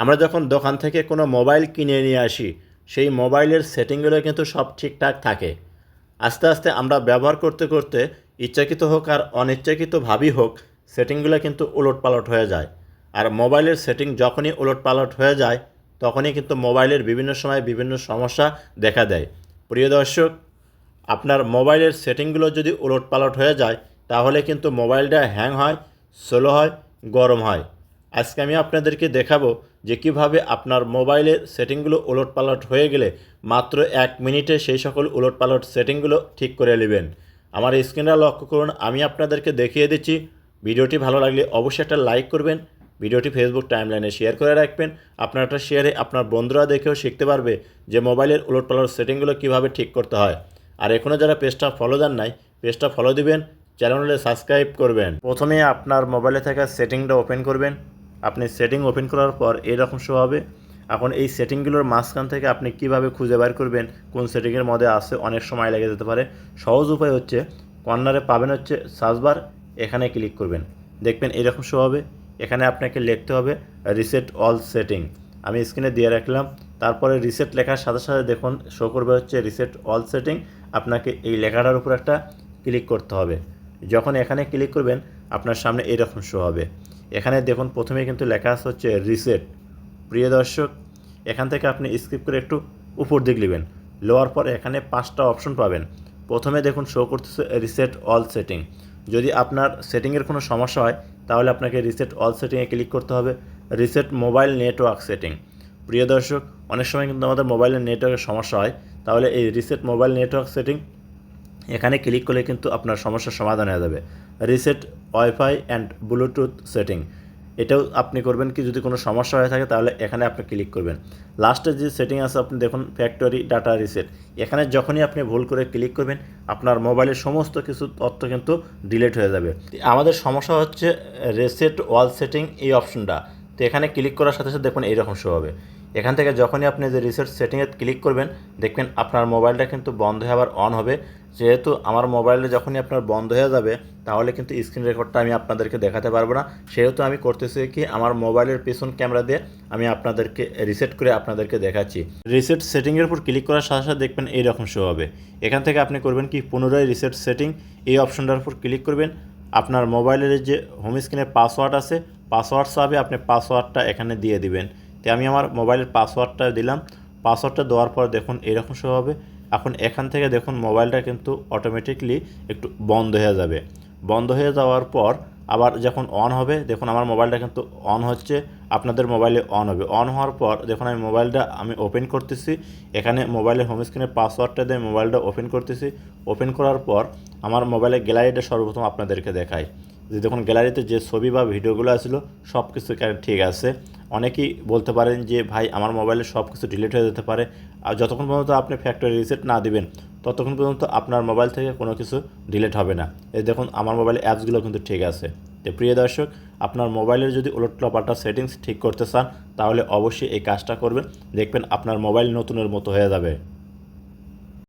আমরা যখন দোকান থেকে কোনো মোবাইল কিনে নিয়ে আসি, সেই মোবাইলের সেটিংগুলো কিন্তু সব ঠিকঠাক থাকে। আস্তে আস্তে আমরা ব্যবহার করতে করতে ইচ্ছাকৃত হোক আর অনিচ্ছাকৃত অনিচ্ছাকৃতভাবেই হোক, সেটিংগুলো কিন্তু উলট পালট হয়ে যায়। আর মোবাইলের সেটিং যখনই উলট পালট হয়ে যায়, তখনই কিন্তু মোবাইলের বিভিন্ন সময় বিভিন্ন সমস্যা দেখা দেয়। প্রিয় দর্শক, আপনার মোবাইলের সেটিংগুলো যদি উলট পালট হয়ে যায়, তাহলে কিন্তু মোবাইলটা হ্যাং হয়, স্লো হয়, গরম হয়। আজকে আমি আপনাদেরকে দেখাবো যে কীভাবে আপনার মোবাইলের সেটিংগুলো উলট পালট হয়ে গেলে মাত্র এক মিনিটে সেই সকল উলট পালট সেটিংগুলো ঠিক করে নেবেন। আমার স্ক্রিনটা লক্ষ্য করুন, আমি আপনাদেরকে দেখিয়ে দিচ্ছি। ভিডিওটি ভালো লাগলে অবশ্যই একটা লাইক করবেন, ভিডিওটি ফেসবুক টাইমলাইনে শেয়ার করে রাখবেন। আপনার একটা শেয়ারে আপনার বন্ধুরা দেখেও শিখতে পারবে যে মোবাইলের উলট পালট সেটিংগুলো কীভাবে ঠিক করতে হয়। আর এখনও যারা পেজটা ফলো দেন নাই, পেজটা ফলো দিবেন চ্যানেলে সাবস্ক্রাইব করবেন। প্রথমে আপনার মোবাইলে থাকা সেটিংটা ওপেন করবেন। আপনি সেটিং ওপেন করার পর এরকম শো হবে। এখন এই সেটিংগুলোর মাঝখান থেকে আপনি কীভাবে খুঁজে বের করবেন, কোন সেটিংয়ের মধ্যে আছে, অনেক সময় লেগে যেতে পারে। সহজ উপায় হচ্ছে কর্নারে পাবেন হচ্ছে সার্চবার এখানে ক্লিক করবেন। দেখবেন এরকম শো হবে, এখানে আপনাকে লিখতে হবে রিসেট অল সেটিং আমি স্ক্রিনে দিয়ে রাখলাম, তারপরে রিসেট লেখার সাথে সাথে দেখুন শো করবে হচ্ছে রিসেট অল সেটিং আপনাকে এই লেখাটার উপর একটা ক্লিক করতে হবে। যখন এখানে ক্লিক করবেন, আপনার সামনে এরকম শো হবে। এখানে দেখুন প্রথমে কিন্তু লেখা আছে হচ্ছে রিসেট প্রিয় দর্শক, এখান থেকে আপনি স্কিপ করে একটু উপর দিক নেবেন লোয়ার পর এখানে পাঁচটা অপশন পাবেন। প্রথমে দেখুন শো করতেছে রিসেট অল সেটিং যদি আপনার সেটিংয়ের কোনো সমস্যা হয়, তাহলে আপনাকে রিসেট অল সেটিংয়ে ক্লিক করতে হবে। রিসেট মোবাইল নেটওয়ার্ক সেটিং প্রিয় দর্শক, অনেক সময় কিন্তু আমাদের মোবাইলের নেটওয়ার্কের সমস্যা হয়। তাহলে এই রিসেট মোবাইল নেটওয়ার্ক সেটিং এখানে ক্লিক করলে কিন্তু আপনার সমস্যার সমাধান হয়ে যাবে। Reset WiFi and Bluetooth setting এটাও আপনি করবেন কি, যদি কোনো সমস্যা হয়ে থাকে তাহলে এখানে আপনি ক্লিক করবেন। লাস্টে যে সেটিং আছে, আপনি দেখুন ফ্যাক্টরি ডাটা রিসেট এখানে যখনই আপনি ভুল করে ক্লিক করবেন, আপনার মোবাইলের সমস্ত কিছু তথ্য কিন্তু ডিলিট হয়ে যাবে। আমাদের সমস্যা হচ্ছে রিসেট ওয়াল সেটিং এই অপশনটা তো এখানে ক্লিক করার সাথে সাথে দেখুন এইরকম শো হবে। এখান থেকে যখনই আপনি যে রিসেট সেটিংয়ে ক্লিক করবেন, দেখবেন আপনার মোবাইলটা কিন্তু বন্ধ হয়ে আবার অন হবে। যেহেতু আমার মোবাইলে যখনই আপনার বন্ধ হয়ে যাবে, তাহলে কিন্তু স্ক্রিন রেকর্ডটা আমি আপনাদেরকে দেখাতে পারব না। সেহেতু আমি করতেছি কি, আমার মোবাইলের পেছন ক্যামেরা দিয়ে আমি আপনাদেরকে রিসেট করে আপনাদেরকে দেখাচ্ছি। রিসেট সেটিংয়ের উপর ক্লিক করার সাথে সাথে দেখবেন এইরকম শো হবে। এখান থেকে আপনি করবেন কি, পুনরায় রিসেট সেটিং এই অপশনটার উপর ক্লিক করবেন। আপনার মোবাইলের যে হোম স্ক্রিনে পাসওয়ার্ড আছে পাসওয়ার্ড চাবে, আপনি পাসওয়ার্ডটা এখানে দিয়ে দিবেন। তো আমি আমার মোবাইলের পাসওয়ার্ডটা দিলাম। পাসওয়ার্ডটা দেওয়ার পর দেখুন এরকম শো হবে। এখন এখান থেকে দেখুন মোবাইলটা কিন্তু অটোমেটিকলি একটু বন্ধ হয়ে যাবে। বন্ধ হয়ে যাওয়ার পর আবার যখন অন হবে, দেখুন আমার মোবাইলটা কিন্তু অন হচ্ছে। আপনাদের মোবাইলে অন হবে। অন হওয়ার পর দেখুন আমি মোবাইলটা আমি ওপেন করতেছি। এখানে মোবাইলের হোম স্ক্রিনের পাসওয়ার্ডটা দিয়ে মোবাইলটা ওপেন করতেছি। ওপেন করার পর আমার মোবাইলের গ্যালারিটা সর্বপ্রথম আপনাদেরকে দেখাই। যে দেখুন গ্যালারিতে যে ছবি বা ভিডিওগুলো আসলো সব কিছু এখানে ঠিক আছে? অনেকেই বলতে পারেন যে, ভাই, আমার মোবাইলে সব কিছু ডিলিট হয়ে যেতে পারে। আর যতক্ষণ পর্যন্ত আপনি ফ্যাক্টরি রিসেট না দিবেন, ততক্ষণ পর্যন্ত আপনার মোবাইল থেকে কোনো কিছু ডিলিট হবে না। এই দেখুন, আমার মোবাইলের অ্যাপসগুলো কিন্তু ঠিক আছে। তো প্রিয় দর্শক, আপনার মোবাইলের যদি উলটপাল্টা সেটিংস ঠিক করতে চান, তাহলে অবশ্যই এই কাজটা করবেন। দেখবেন আপনার মোবাইল নতুনের মতো হয়ে যাবে।